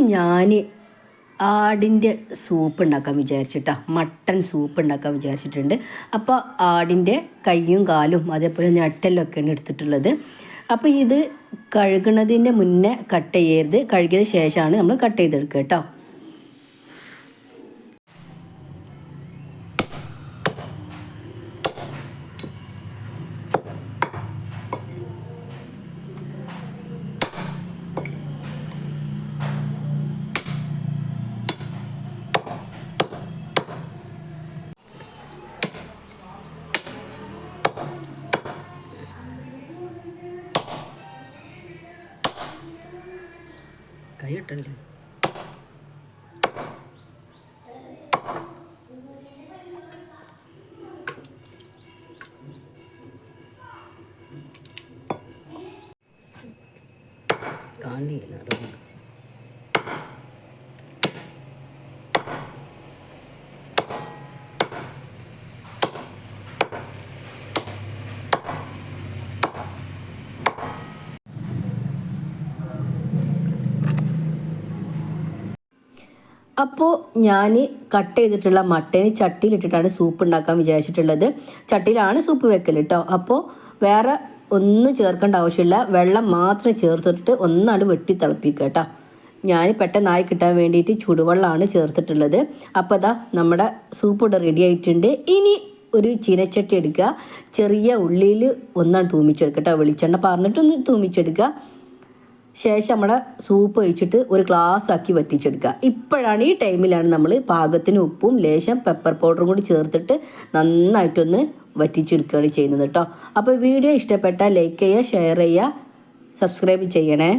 ഞാൻ ആടിന്റെ സൂപ്പ് ഉണ്ടാക്കാൻ വിചാരിച്ചിട്ടാ. മട്ടൺ സൂപ്പ് ഉണ്ടാക്കാൻ വിചാരിച്ചിട്ടുണ്ട്. അപ്പോൾ ആടിന്റെ കൈയും കാലും അതേപോലെ ഞെട്ടലൊക്കെയാണ് എടുത്തിട്ടുള്ളത്. അപ്പോൾ ഇത് കഴുകണതിന്റെ മുന്നേ കട്ട് ചെയ്യരുത്. കഴുകിയതിന് ശേഷമാണ് നമ്മൾ കട്ട് ചെയ്തെടുക്കുക കേട്ടോ. കൈ ഇട്ടല്ലേ കാണില്ല അതുകൊണ്ട്. അപ്പോൾ ഞാൻ കട്ട് ചെയ്തിട്ടുള്ള മട്ടന് ചട്ടിയിലിട്ടിട്ടാണ് സൂപ്പ് ഉണ്ടാക്കാൻ വിചാരിച്ചിട്ടുള്ളത്. ചട്ടിയിലാണ് സൂപ്പ് വെക്കൽ കേട്ടോ അപ്പോൾ വേറെ ഒന്നും ചേർക്കേണ്ട ആവശ്യമില്ല. വെള്ളം മാത്രം ചേർത്തിട്ട് ഒന്നാണ് വെട്ടി തിളപ്പിക്കുക കേട്ടോ ഞാൻ പെട്ടെന്നായി കിട്ടാൻ വേണ്ടിയിട്ട് ചുടുവെള്ളമാണ് ചേർത്തിട്ടുള്ളത്. അപ്പോൾ അതാ നമ്മുടെ സൂപ്പ് ഇവിടെ റെഡി ആയിട്ടുണ്ട്. ഇനി ഒരു ചീനച്ചട്ടി എടുക്കുക. ചെറിയ ഉള്ളിയിൽ ഒന്നാണ് തൂമിച്ചെടുക്കുക കേട്ടോ വെളിച്ചെണ്ണ പറഞ്ഞിട്ടൊന്ന് തൂമിച്ചെടുക്കുക. ശേഷം നമ്മുടെ സൂപ്പ് ഒഴിച്ചിട്ട് ഒരു ഗ്ലാസ് ആക്കി വറ്റിച്ചെടുക്കുക. ഇപ്പോഴാണ് ഈ ടൈമിലാണ് നമ്മൾ പാകത്തിന് ഉപ്പും ലേശം പെപ്പർ പൗഡറും കൂടി ചേർത്തിട്ട് നന്നായിട്ടൊന്ന് വറ്റിച്ചെടുക്കുകയാണ് ചെയ്യുന്നത് കേട്ടോ അപ്പോൾ വീഡിയോ ഇഷ്ടപ്പെട്ടാൽ ലൈക്ക് ചെയ്യുക ഷെയർ ചെയ്യുക സബ്സ്ക്രൈബ് ചെയ്യണേ.